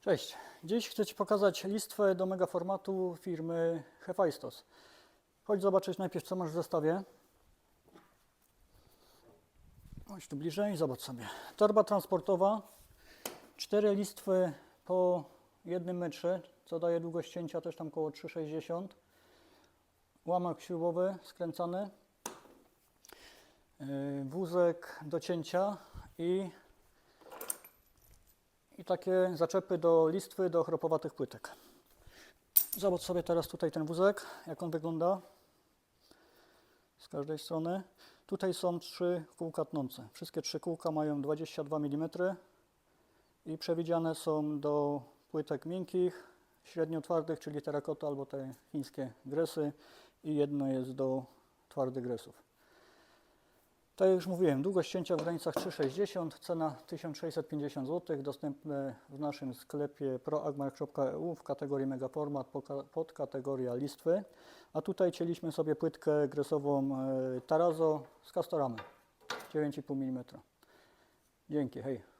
Cześć. Dziś chcę Ci pokazać listwę do megaformatu firmy Hephaistos. Chodź zobaczyć najpierw, co masz w zestawie. Chodź tu bliżej, zobacz sobie. Torba transportowa, cztery listwy po jednym metrze, co daje długość cięcia też tam około 3,60. Łamak śrubowy skręcany, yy, wózek do cięcia i i takie zaczepy do listwy, do chropowatych płytek. Zobacz sobie teraz tutaj ten wózek, jak on wygląda z każdej strony. Tutaj są trzy kółka tnące. Wszystkie trzy kółka mają 22 mm i przewidziane są do płytek miękkich, średnio twardych, czyli terakota albo te chińskie gresy i jedno jest do twardych gresów. Tak jak już mówiłem, długość cięcia w granicach 3,60, cena 1650 zł, dostępne w naszym sklepie proagmark.eu w kategorii megaformat pod kategoria listwy. A tutaj cięliśmy sobie płytkę gresową e, Tarazo z Castoramy 9,5 mm. Dzięki, hej.